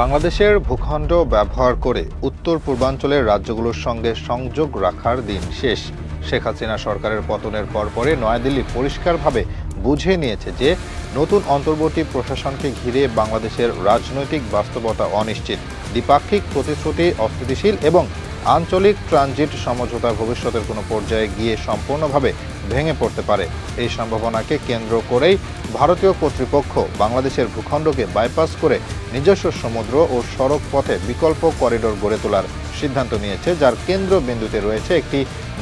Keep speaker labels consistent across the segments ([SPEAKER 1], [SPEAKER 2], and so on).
[SPEAKER 1] বাংলাদেশের ভূখণ্ড ব্যবহার করে উত্তর পূর্বাঞ্চলের রাজ্যগুলোর সঙ্গে সংযোগ রাখার দিন শেষ। শেখ হাসিনা সরকারের পতনের পরপরে নয়াদিল্লি পরিষ্কারভাবে বুঝে নিয়েছে যে, নতুন অন্তর্বর্তী প্রশাসনকে ঘিরে বাংলাদেশের রাজনৈতিক বাস্তবতা অনিশ্চিত। দ্বিপাক্ষিক প্রতিশ্রুতি অস্থিতিশীল এবং আঞ্চলিক ট্রানজিট সমঝোতা ভবিষ্যতের কোনো পর্যায়ে গিয়ে সম্পূর্ণভাবে ভেঙে পড়তে পারে। এই সম্ভাবনাকে কেন্দ্র করেই ভারতীয় কর্তৃপক্ষ বাংলাদেশের ভূখণ্ডকে বাইপাস করে নিজস্ব সমুদ্র ও সড়ক পথে বিকল্প করিডোর গড়ে তোলার সিদ্ধান্ত নিয়েছে, যার কেন্দ্রবিন্দুতে রয়েছে একটি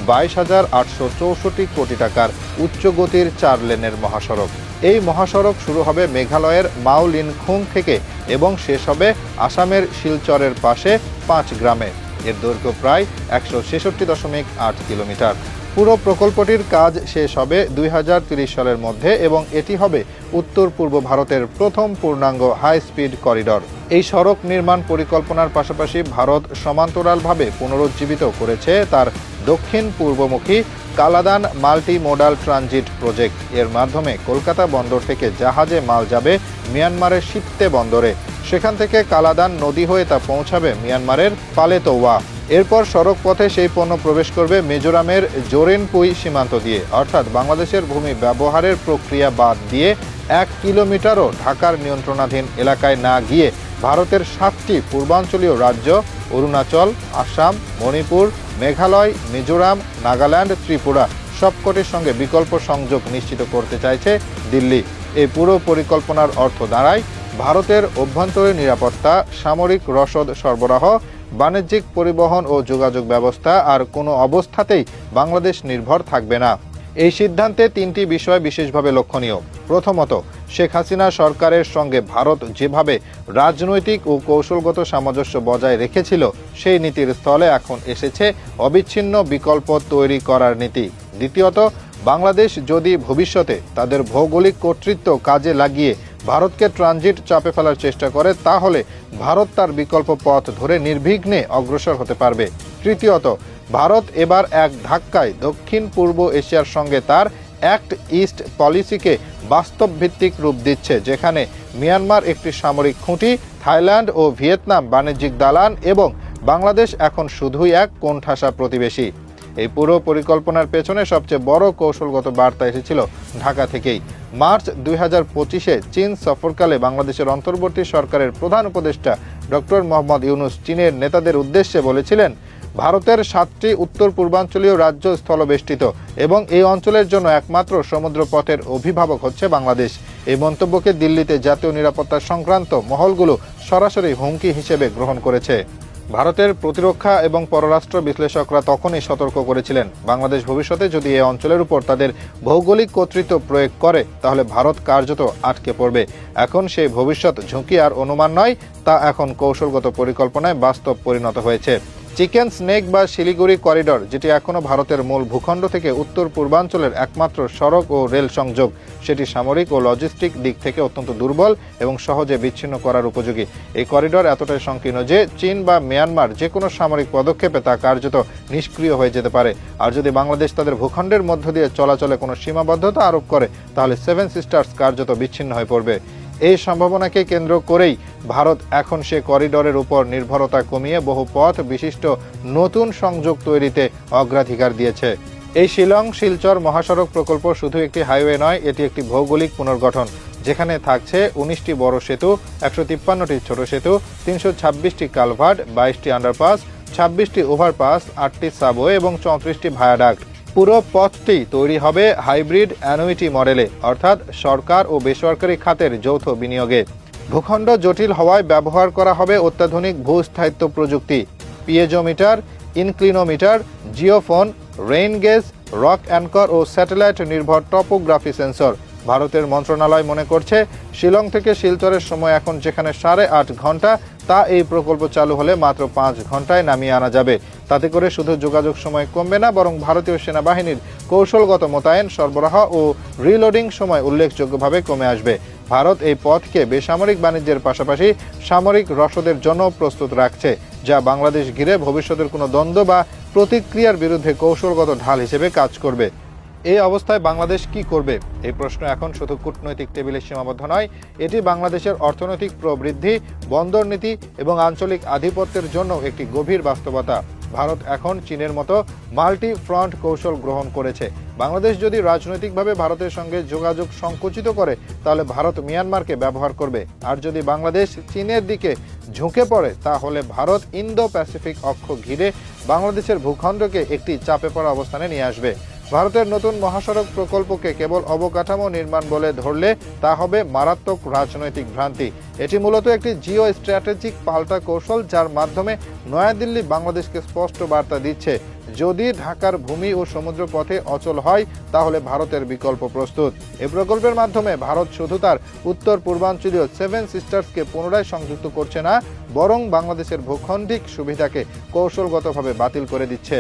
[SPEAKER 1] বাইশ হাজার আটশো চৌষট্টি কোটি টাকার উচ্চগতির চার লেনের মহাসড়ক। এই মহাসড়ক শুরু হবে মেঘালয়ের মাউলিনখুং থেকে এবং শেষ হবে আসামের শিলচরের পাশে পাঁচ গ্রামে এর দৈর্ঘ্য প্রায় একশো ছেষট্টি দশমিক আট কিলোমিটার। পুরো প্রকল্পটির কাজ শেষ হবে দুই সালের মধ্যে এবং এটি হবে উত্তর পূর্ব ভারতের প্রথম পূর্ণাঙ্গ হাই স্পিড করিডর এই সড়ক নির্মাণ পরিকল্পনার পাশাপাশি ভারত সমান্তরালভাবে পুনরুজ্জীবিত করেছে তার দক্ষিণ পূর্বমুখী Kaladan multi modal transit project. এর মাধ্যমে কলকাতা বন্দর থেকে জাহাজে মাল যাবে মিয়ানমারের সিত্তে বন্দরে। সেখান থেকে কালাদান নদী হয়ে তা পৌঁছাবে মিয়ানমারের পালেতোয়া এরপর সড়ক পথে সেই পণ্য প্রবেশ করবে মিজোরামের জোরেনপুই সীমান্ত দিয়ে। অর্থাৎ বাংলাদেশের ভূমি ব্যবহারের প্রক্রিয়া বাদ দিয়ে এক কিলোমিটারও ঢাকার নিয়ন্ত্রণাধীন এলাকায় না গিয়ে ভারতের সাতটি পূর্বাঞ্চলীয় রাজ্য অরুণাচল, আসাম, মণিপুর, মেঘালয়, মিজোরাম, নাগাল্যান্ড, ত্রিপুরা সবকটির সঙ্গে বিকল্প সংযোগ নিশ্চিত করতে চাইছে দিল্লি। এই পুরো পরিকল্পনার অর্থ দাঁড়ায় ভারতের অভ্যন্তরীণ নিরাপত্তা, সামরিক রসদ সরবরাহ বাণিজ্যিক পরিবহন ও যোগাযোগ ব্যবস্থা আর কোনো অবস্থাতেই বাংলাদেশ নির্ভর থাকবে না। এই সিদ্ধান্তে তিনটি বিষয় বিশেষভাবে লক্ষণীয়। প্রথমত, শেখ হাসিনা সরকারের সঙ্গে ভারত যেভাবে রাজনৈতিক ও কৌশলগত সামঞ্জস্য বজায় রেখেছিল, সেই নীতির স্থলে এখন এসেছে অবিচ্ছিন্ন বিকল্প তৈরি করার নীতি। দ্বিতীয়ত, বাংলাদেশ যদি ভবিষ্যতে তাদের ভৌগোলিক কর্তৃত্ব কাজে লাগিয়ে ভারতকে ট্রানজিট চাপে ফেলার চেষ্টা করে, তাহলে ভারত তার বিকল্প পথ ধরে নির্বিঘ্নে অগ্রসর হতে পারবে। তৃতীয়ত, ভারত এবার এক ধাক্কায় দক্ষিণ পূর্ব এশিয়ার সঙ্গে তার অ্যাক্ট ইস্ট পলিসিকে বাস্তব ভিত্তিক রূপ দিচ্ছে, যেখানে মিয়ানমার একটি সামরিক খুঁটি, থাইল্যান্ড ও ভিয়েতনাম বাণিজ্যিক দালান এবং বাংলাদেশ এখন শুধুই এক কোণঠাসা প্রতিবেশী। এই পুরো পরিকল্পনার পেছনে সবচেয়ে বড় কৌশলগত বার্তা এসেছিল ঢাকা থেকেই। মার্চ দুই হাজার পঁচিশে চীন সফরকালে বাংলাদেশের অন্তর্বর্তী সরকারের প্রধান উপদেষ্টা ডক্টর মোহাম্মদ ইউনুস চীনের নেতাদের উদ্দেশ্যে বলেছিলেন, ভারতের সাতটি উত্তর পূর্বাঞ্চলীয় রাজ্য স্থলবেষ্টিত এবং এই অঞ্চলের জন্য একমাত্র সমুদ্র পথের অভিভাবক হচ্ছে বাংলাদেশ। এই মন্তব্যকে দিল্লিতে জাতীয় নিরাপত্তা সংক্রান্ত মহলগুলো সরাসরি হুমকি হিসেবে গ্রহণ করেছে। ভারতের প্রতিরক্ষা এবং পররাষ্ট্র বিশ্লেষকরা তখনই সতর্ক করেছিলেন। বাংলাদেশ ভবিষ্যতে যদি এ অঞ্চলের উপর তাদের ভৌগোলিক কর্তৃত্ব প্রয়োগ করে, তাহলে ভারত কার্যত আটকে পড়বে। এখন সেই ভবিষ্যৎ ঝুঁকি আর অনুমান নয়, তা এখন কৌশলগত পরিকল্পনায় বাস্তব পরিণত হয়েছে। চিকেন স্নেক বা শিলিগুড়ি করিডর, যেটি এখনও ভারতের মূল ভূখণ্ড থেকে উত্তর পূর্বাঞ্চলের একমাত্র সড়ক ও রেল সংযোগ, সেটি সামরিক ও লজিস্টিক দিক থেকে অত্যন্ত দুর্বল এবং সহজে বিচ্ছিন্ন করার উপযোগী। এই করিডর এতটাই সংকীর্ণ যে চীন বা মিয়ানমার যে কোনো সামরিক পদক্ষেপে তা কার্যত নিষ্ক্রিয় হয়ে যেতে পারে। আর যদি বাংলাদেশ তাদের ভূখণ্ডের মধ্য দিয়ে চলাচলে কোনো সীমাবদ্ধতা আরোপ করে, তাহলে সেভেন সিস্টার্স কার্যত বিচ্ছিন্ন হয়ে পড়বে। এই সম্ভাবনাকে কেন্দ্র করেই ভারত এখন সে করিডোরের উপর নির্ভরতা কমিয়ে বহু পথ বিশিষ্ট নতুন সংযোগ তৈরিতে অগ্রাধিকার দিয়েছে। এই শিলং, শিলচর মহাসড়ক প্রকল্প শুধু একটি হাইওয়ে নয়, এটি একটি ভৌগোলিক পুনর্গঠন, যেখানে থাকছে উনিশটি বড় সেতু, একশো তিপ্পান্নটি ছোট সেতু, তিনশো ছাব্বিশটি কালভার্ট, বাইশটি আন্ডারপাস, ছাব্বিশটি ওভারপাস, আটটি সাবওয়ে এবং চৌত্রিশটি ভায়াডাক্ট। পুরো পথটি তৈরি হবে হাইব্রিড অ্যানুইটি মডেলে, অর্থাৎ সরকার ও বেসরকারি খাতের যৌথ বিনিয়োগে। ভূখণ্ড জটিল হওয়ায় ব্যবহার করা হবে অত্যাধুনিক ভূস্থায়িত্ব প্রযুক্তি, piezometer, inclinometer, geophone, rain gauge, rock anchor ও স্যাটেলাইট নির্ভর টপোগ্রাফি সেন্সর। ভারতের মন্ত্রণালয় মনে করছে, শিলং থেকে শিলচরের সময় এখন যেখানে সাড়ে আট ঘণ্টা, তা এই প্রকল্প চালু হলে মাত্র পাঁচ ঘন্টায় নামিয়ে আনা যাবে। তাতে করে শুধু যোগাযোগ সময় কমবে না, বরং ভারতীয় সেনাবাহিনীর কৌশলগত মোতায়েন, সরবরাহ ও রিলোডিং সময় উল্লেখযোগ্যভাবে কমে আসবে। ভারত এই পথকে বেসামরিক বাণিজ্যের পাশাপাশি সামরিক রসদের জন্য প্রস্তুত রাখছে, যা বাংলাদেশ ঘিরে ভবিষ্যতের কোনো দ্বন্দ্ব বা প্রতিক্রিয়ার বিরুদ্ধে কৌশলগত ঢাল হিসেবে কাজ করবে। এই অবস্থায় বাংলাদেশ কি করবে? এই প্রশ্ন এখন শুধু কূটনৈতিক টেবিলে সীমাবদ্ধ নয়, এটি বাংলাদেশের অর্থনৈতিক প্রবৃদ্ধি, বন্দর নীতি এবং আঞ্চলিক আধিপত্যের জন্য একটি গভীর বাস্তবতা। ভারত এখন চীনের মতো মাল্টি ফ্রন্ট কৌশল গ্রহণ করেছে। বাংলাদেশ যদি রাজনৈতিকভাবে ভারতের সঙ্গে যোগাযোগ সংকুচিত করে, তাহলে ভারত মিয়ানমারকে ব্যবহার করবে। আর যদি বাংলাদেশ চীনের দিকে ঝুঁকে পড়ে, তাহলে ভারত ইন্দো প্যাসিফিক অক্ষ ঘিরে বাংলাদেশের ভূখণ্ডকে একটি চাপে পড়া অবস্থানে নিয়ে আসবে। ভারতের নতুন মহাসড়ক প্রকল্পকে কেবল অবকাঠামো নির্মাণ বলে ধরলে তা হবে মারাত্মক রাজনৈতিক ভ্রান্তি। এটি মূলত একটি জিও স্ট্র্যাটেজিক পাল্টা কৌশল যার মাধ্যমে নয়াদিল্লি বাংলাদেশকে স্পষ্ট বার্তা দিচ্ছে। যদি ঢাকার ভূমি ও সমুদ্র পথে অচল হয়, তাহলে ভারতের বিকল্প প্রস্তুত। এ প্রকল্পের মাধ্যমে ভারত শুধু তার উত্তর পূর্বাঞ্চলীয় সেভেন সিস্টার্সকে পুনরায় সংযুক্ত করছে না, বরং বাংলাদেশের ভূখণ্ডিক সুবিধাকে কৌশলগতভাবে বাতিল করে দিচ্ছে।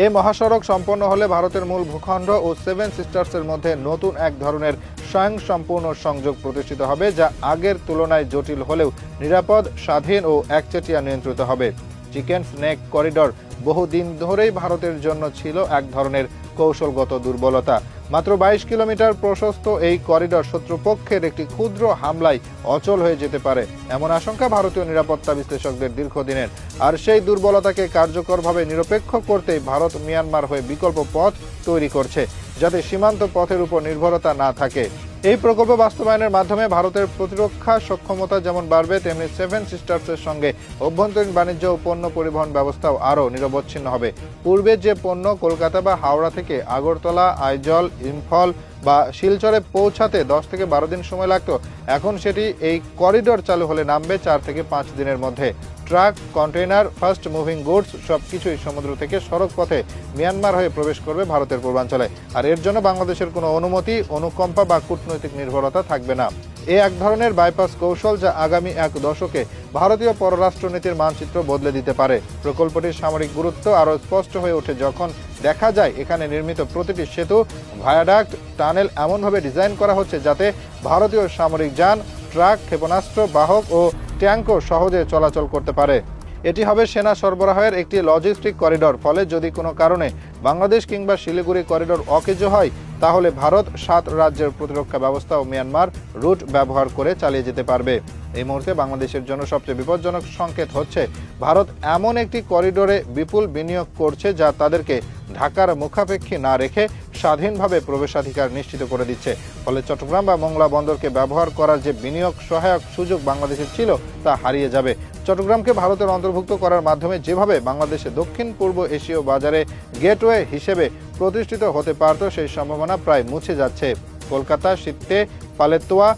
[SPEAKER 1] এই মহাসড়ক সম্পন্ন হলে ভারতের মূল ভূখণ্ড ও সেভেন সিস্টার্সের মধ্যে নতুন এক ধরনের স্বয়ংসম্পূর্ণ সংযোগ প্রতিষ্ঠিত হবে, যা আগের তুলনায় জটিল হলেও নিরাপদ, স্বাধীন ও একচেটিয়া নিয়ন্ত্রিত হবে। চিকেন স্নেক করিডর বহুদিন ধরেই ভারতের জন্য ছিল এক ধরনের কৌশলগত দুর্বলতা। মাত্র বাইশ কিলোমিটার প্রশস্ত এই করিডর শত্রুপক্ষের একটি ক্ষুদ্র হামলায় অচল হয়ে যেতে পারে, এমন আশঙ্কা ভারতীয় নিরাপত্তা বিশ্লেষকদের দীর্ঘদিনের। আর সেই দুর্বলতাকে কার্যকরভাবে নিরপেক্ষ করতেই ভারত মিয়ানমার হয়ে বিকল্প পথ তৈরি করছে, যাতে সীমান্ত পথের উপর নির্ভরতা না থাকে। এই প্রকল্প বাস্তবায়নের মাধ্যমে ভারতের প্রতিরক্ষা সক্ষমতা যেমন বাড়বে, তেমনি সেভেন সিস্টার্সের সঙ্গে অভ্যন্তরীণ বাণিজ্য ও পণ্য পরিবহন ব্যবস্থাও আরও নিরবচ্ছিন্ন হবে। পূর্বে যে পণ্য কলকাতা বা হাওড়া থেকে আগরতলা, আইজল, ইম্ফল বা শিলচরে পৌঁছাতে দশ থেকে বারো দিন সময় লাগত, এখন সেটি এই করিডোর চালু হলে নামবে চার থেকে পাঁচ দিনের মধ্যে। Truck, container, fast moving goods, সবকিছুই সমুদ্র থেকে সড়ক পথে মিয়ানমার হয়ে প্রবেশ করবে ভারতের পূর্বাঞ্চলে। আর এর জন্য বাংলাদেশের কোনো অনুমতি, অনুকম্পা বা কূটনৈতিক নির্ভরতা থাকবে না। এ এক ধরনের বাইপাস কৌশল যা আগামী এক দশকে ভারতীয় পররাষ্ট্রনীতির মানচিত্র বদলে দিতে পারে। প্রকল্পটির সামরিক গুরুত্ব আরও স্পষ্ট হয়ে ওঠে যখন দেখা যায় এখানে নির্মিত প্রতিটি সেতু, ভায়াডাক্ট টানেল এমনভাবে ডিজাইন করা হচ্ছে যাতে ভারতীয় সামরিক যান, ট্রাক, ক্ষেপণাস্ত্র, বাহক ও ট্যাঙ্কও সহজে চলাচল করতে পারে। এটি হবে সেনা সরবরাহের একটি লজিস্টিক করিডর ফলে যদি কোনো কারণে বাংলাদেশ কিংবা শিলিগুড়ি করিডর অকেজ হয়, তাহলে ভারত সাত রাজ্যের প্রতিরক্ষা ব্যবস্থা ও মিয়ানমার রুট ব্যবহার করে চালিয়ে যেতে পারবে। এই মুহূর্তে বাংলাদেশের জন্য সবচেয়ে বিপজ্জনক সংকেত হচ্ছে, ভারত এমন একটি করিডোরে বিপুল বিনিয়োগ করছে যা তাদেরকে ঢাকার মুখাপেক্ষী না রেখে স্বাধীনভাবে প্রবেশাধিকার নিশ্চিত করে দিচ্ছে। ফলে চট্টগ্রাম বা মোংলা বন্দরকে ব্যবহার করার যে বিনিয়োগ সহায়ক সুযোগ বাংলাদেশের ছিল, তা হারিয়ে যাবে। চট্টগ্রামকে ভারতের অন্তর্ভুক্ত করার মাধ্যমে যেভাবে বাংলাদেশে দক্ষিণ, পূর্ব এশীয় বাজারে গেটওয়ে হিসেবে প্রতিষ্ঠিত হতে পারত, সেই সম্ভাবনা প্রায় মুছে যাচ্ছে। কলকাতা সিত্তে পালেতোয়া,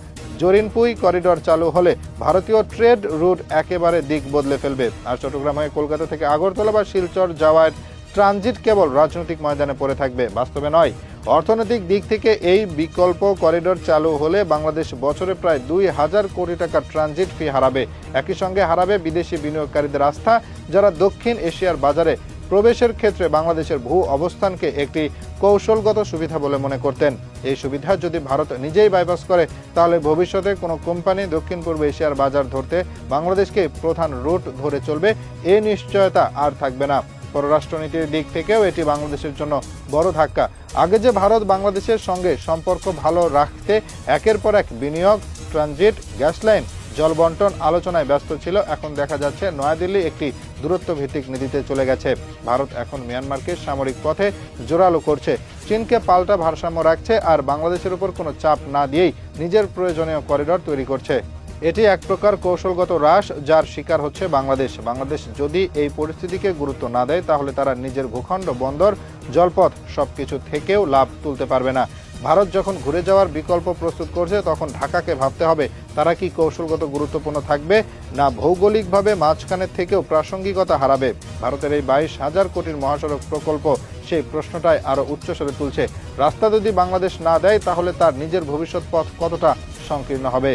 [SPEAKER 1] জরিনপুই করিডর চালু হলে ভারতীয় ট্রেড রুট একেবারে দিক বদলে ফেলবে। আর চট্টগ্রাম হয়ে কলকাতা থেকে আগরতলা বা শিলচর যাওয়ার ট্রানজিট কেবল রাজনৈতিক ময়দানে পড়ে থাকবে, বাস্তবে নয়। অর্থনৈতিক দিক থেকে এই বিকল্প করিডোর চালু হলে বাংলাদেশ বছরে প্রায় দুই হাজার কোটি টাকা ট্রানজিট ফি হারাবে। একই সঙ্গে হারাবে বিদেশি বিনিয়োগকারীদের আস্থা, যারা দক্ষিণ এশিয়ার বাজারে প্রবেশের ক্ষেত্রে বাংলাদেশের ভূ অবস্থানকে একটি কৌশলগত সুবিধা বলে মনে করতেন। এই সুবিধা যদি ভারত নিজেই বাইপাস করে, তাহলে ভবিষ্যতে কোনো কোম্পানি দক্ষিণ পূর্ব এশিয়ার বাজার ধরতে বাংলাদেশকে প্রধান রুট ধরে চলবে, এ নিশ্চয়তা আর থাকবে না। পররাষ্ট্রনীতির দিক থেকেও এটি বাংলাদেশের জন্য বড় ধাক্কা। আগে যে ভারত বাংলাদেশের সঙ্গে সম্পর্ক ভালো রাখতে একের পর এক বিনিয়োগ, ট্রানজিট গ্যাস লাইন জল বন্টন আলোচনায় ব্যস্ত ছিল, এখন দেখা যাচ্ছে নয়াদিল্লি একটি দূরত্ব ভিত্তিক নীতিতে চলে গেছে। ভারত এখন মিয়ানমারকে সামরিক পথে জোরালো করছে। চীনকে পাল্টা ভারসাম্য রাখছে আর বাংলাদেশের উপর কোনো চাপ না দিয়েই নিজের প্রয়োজনীয় করিডর তৈরি করছে। এটি এক প্রকার কৌশলগত হ্রাস যার শিকার হচ্ছে বাংলাদেশ। বাংলাদেশ যদি এই পরিস্থিতিকে গুরুত্ব না দেয়, তাহলে তারা নিজের ভূখণ্ড, বন্দর, জলপথ সবকিছু থেকেও লাভ তুলতে পারবে না। ভারত যখন ঘুরে যাওয়ার বিকল্প প্রস্তুত করছে, তখন ঢাকাকে ভাবতে হবে, তারা কি কৌশলগত গুরুত্বপূর্ণ থাকবে না ভৌগোলিকভাবে মাঝখানের থেকেও প্রাসঙ্গিকতা হারাবে? ভারতের এই বাইশ হাজার কোটির মহাসড়ক প্রকল্প সেই প্রশ্নটাই আরও উচ্চস্বরে তুলছে। রাস্তা যদি বাংলাদেশ না দেয়, তাহলে তার নিজের ভবিষ্যৎ পথ কতটা সংকীর্ণ হবে?